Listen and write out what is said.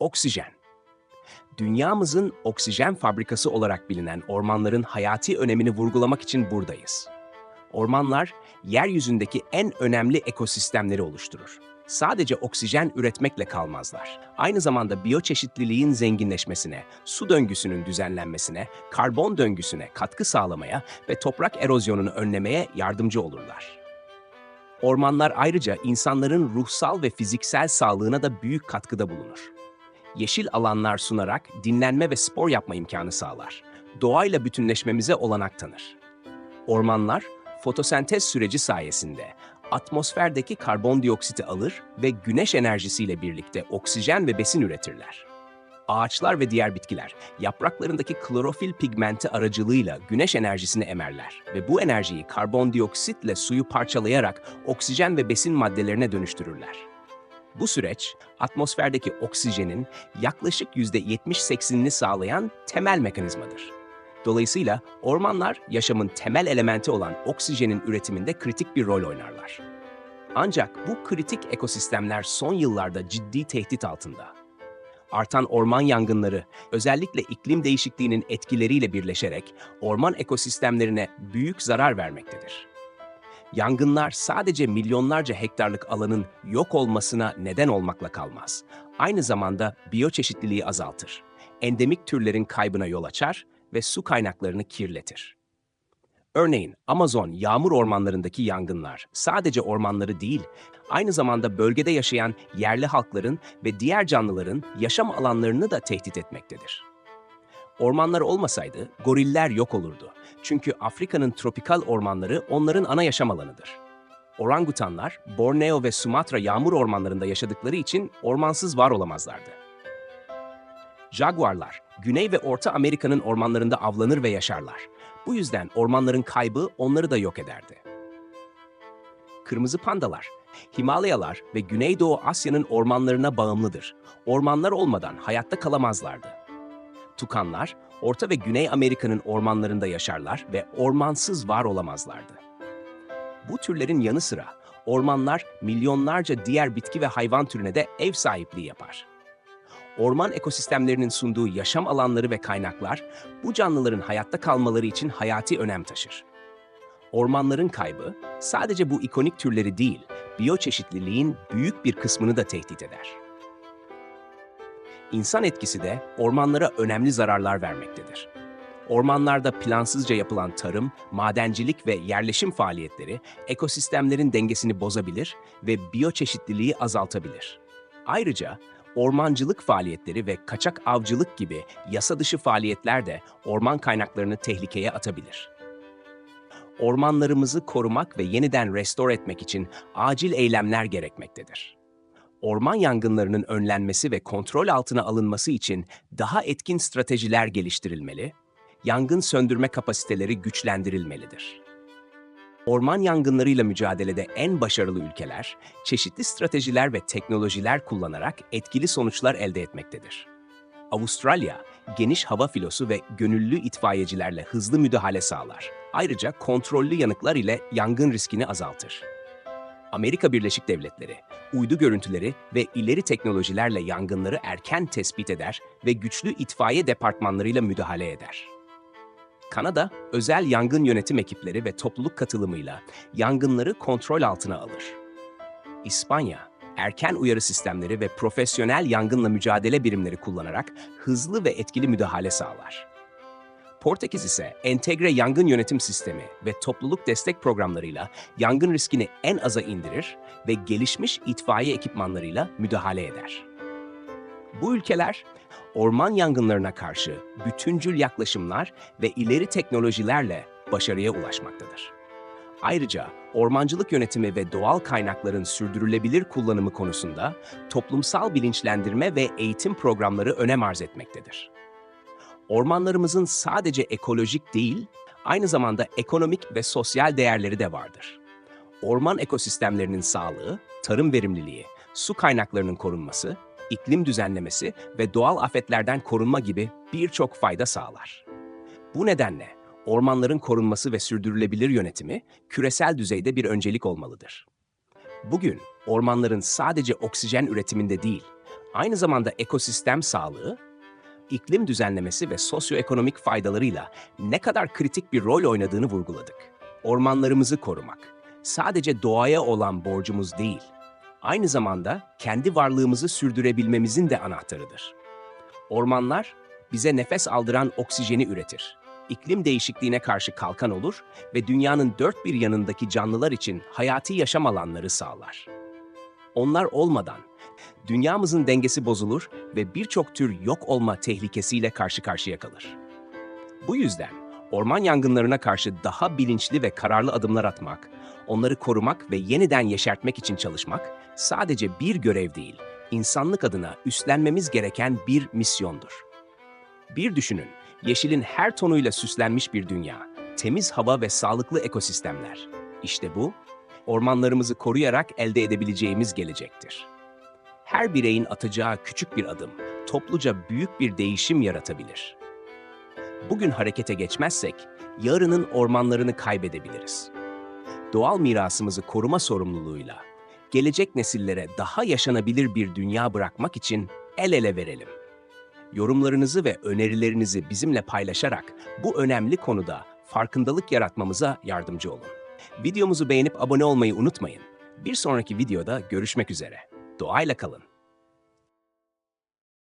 Oksijen. Dünyamızın oksijen fabrikası olarak bilinen ormanların hayati önemini vurgulamak için buradayız. Ormanlar, yeryüzündeki en önemli ekosistemleri oluşturur. Sadece oksijen üretmekle kalmazlar. Aynı zamanda biyoçeşitliliğin zenginleşmesine, su döngüsünün düzenlenmesine, karbon döngüsüne katkı sağlamaya ve toprak erozyonunu önlemeye yardımcı olurlar. Ormanlar ayrıca insanların ruhsal ve fiziksel sağlığına da büyük katkıda bulunur. Yeşil alanlar sunarak dinlenme ve spor yapma imkanı sağlar. Doğayla bütünleşmemize olanak tanır. Ormanlar, fotosentez süreci sayesinde atmosferdeki karbondioksiti alır ve güneş enerjisiyle birlikte oksijen ve besin üretirler. Ağaçlar ve diğer bitkiler yapraklarındaki klorofil pigmenti aracılığıyla güneş enerjisini emerler ve bu enerjiyi karbondioksitle suyu parçalayarak oksijen ve besin maddelerine dönüştürürler. Bu süreç atmosferdeki oksijenin yaklaşık %70-80'ini sağlayan temel mekanizmadır. Dolayısıyla ormanlar yaşamın temel elementi olan oksijenin üretiminde kritik bir rol oynarlar. Ancak bu kritik ekosistemler son yıllarda ciddi tehdit altında. Artan orman yangınları özellikle iklim değişikliğinin etkileriyle birleşerek orman ekosistemlerine büyük zarar vermektedir. Yangınlar sadece milyonlarca hektarlık alanın yok olmasına neden olmakla kalmaz. Aynı zamanda biyoçeşitliliği azaltır. Endemik türlerin kaybına yol açar ve su kaynaklarını kirletir. Örneğin Amazon yağmur ormanlarındaki yangınlar sadece ormanları değil, aynı zamanda bölgede yaşayan yerli halkların ve diğer canlıların yaşam alanlarını da tehdit etmektedir. Ormanlar olmasaydı goriller yok olurdu. Çünkü Afrika'nın tropikal ormanları onların ana yaşam alanıdır. Orangutanlar Borneo ve Sumatra yağmur ormanlarında yaşadıkları için ormansız var olamazlardı. Jaguarlar, Güney ve Orta Amerika'nın ormanlarında avlanır ve yaşarlar. Bu yüzden ormanların kaybı onları da yok ederdi. Kırmızı pandalar, Himalayalar ve Güneydoğu Asya'nın ormanlarına bağımlıdır. Ormanlar olmadan hayatta kalamazlardı. Tukanlar, Orta ve Güney Amerika'nın ormanlarında yaşarlar ve ormansız var olamazlardı. Bu türlerin yanı sıra ormanlar milyonlarca diğer bitki ve hayvan türüne de ev sahipliği yapar. Orman ekosistemlerinin sunduğu yaşam alanları ve kaynaklar bu canlıların hayatta kalmaları için hayati önem taşır. Ormanların kaybı sadece bu ikonik türleri değil, biyoçeşitliliğin büyük bir kısmını da tehdit eder. İnsan etkisi de ormanlara önemli zararlar vermektedir. Ormanlarda plansızca yapılan tarım, madencilik ve yerleşim faaliyetleri ekosistemlerin dengesini bozabilir ve biyoçeşitliliği azaltabilir. Ayrıca ormancılık faaliyetleri ve kaçak avcılık gibi yasa dışı faaliyetler de orman kaynaklarını tehlikeye atabilir. Ormanlarımızı korumak ve yeniden restore etmek için acil eylemler gerekmektedir. Orman yangınlarının önlenmesi ve kontrol altına alınması için daha etkin stratejiler geliştirilmeli, yangın söndürme kapasiteleri güçlendirilmelidir. Orman yangınlarıyla mücadelede en başarılı ülkeler, çeşitli stratejiler ve teknolojiler kullanarak etkili sonuçlar elde etmektedir. Avustralya, geniş hava filosu ve gönüllü itfaiyecilerle hızlı müdahale sağlar. Ayrıca kontrollü yanıklar ile yangın riskini azaltır. Amerika Birleşik Devletleri, uydu görüntüleri ve ileri teknolojilerle yangınları erken tespit eder ve güçlü itfaiye departmanlarıyla müdahale eder. Kanada, özel yangın yönetim ekipleri ve topluluk katılımıyla yangınları kontrol altına alır. İspanya, erken uyarı sistemleri ve profesyonel yangınla mücadele birimleri kullanarak hızlı ve etkili müdahale sağlar. Portekiz ise entegre yangın yönetim sistemi ve topluluk destek programlarıyla yangın riskini en aza indirir ve gelişmiş itfaiye ekipmanlarıyla müdahale eder. Bu ülkeler orman yangınlarına karşı bütüncül yaklaşımlar ve ileri teknolojilerle başarıya ulaşmaktadır. Ayrıca ormancılık yönetimi ve doğal kaynakların sürdürülebilir kullanımı konusunda toplumsal bilinçlendirme ve eğitim programları önem arz etmektedir. Ormanlarımızın sadece ekolojik değil, aynı zamanda ekonomik ve sosyal değerleri de vardır. Orman ekosistemlerinin sağlığı, tarım verimliliği, su kaynaklarının korunması, iklim düzenlemesi ve doğal afetlerden korunma gibi birçok fayda sağlar. Bu nedenle ormanların korunması ve sürdürülebilir yönetimi küresel düzeyde bir öncelik olmalıdır. Bugün ormanların sadece oksijen üretiminde değil, aynı zamanda ekosistem sağlığı, iklim düzenlemesi ve sosyoekonomik faydalarıyla ne kadar kritik bir rol oynadığını vurguladık. Ormanlarımızı korumak sadece doğaya olan borcumuz değil, aynı zamanda kendi varlığımızı sürdürebilmemizin de anahtarıdır. Ormanlar bize nefes aldıran oksijeni üretir. İklim değişikliğine karşı kalkan olur ve dünyanın dört bir yanındaki canlılar için hayati yaşam alanları sağlar. Onlar olmadan dünyamızın dengesi bozulur ve birçok tür yok olma tehlikesiyle karşı karşıya kalır. Bu yüzden orman yangınlarına karşı daha bilinçli ve kararlı adımlar atmak, onları korumak ve yeniden yeşertmek için çalışmak sadece bir görev değil, insanlık adına üstlenmemiz gereken bir misyondur. Bir düşünün, yeşilin her tonuyla süslenmiş bir dünya, temiz hava ve sağlıklı ekosistemler. İşte bu, ormanlarımızı koruyarak elde edebileceğimiz gelecektir. Her bireyin atacağı küçük bir adım, topluca büyük bir değişim yaratabilir. Bugün harekete geçmezsek, yarının ormanlarını kaybedebiliriz. Doğal mirasımızı koruma sorumluluğuyla, gelecek nesillere daha yaşanabilir bir dünya bırakmak için el ele verelim. Yorumlarınızı ve önerilerinizi bizimle paylaşarak bu önemli konuda farkındalık yaratmamıza yardımcı olun. Videomuzu beğenip abone olmayı unutmayın. Bir sonraki videoda görüşmek üzere. Doğayla kalın.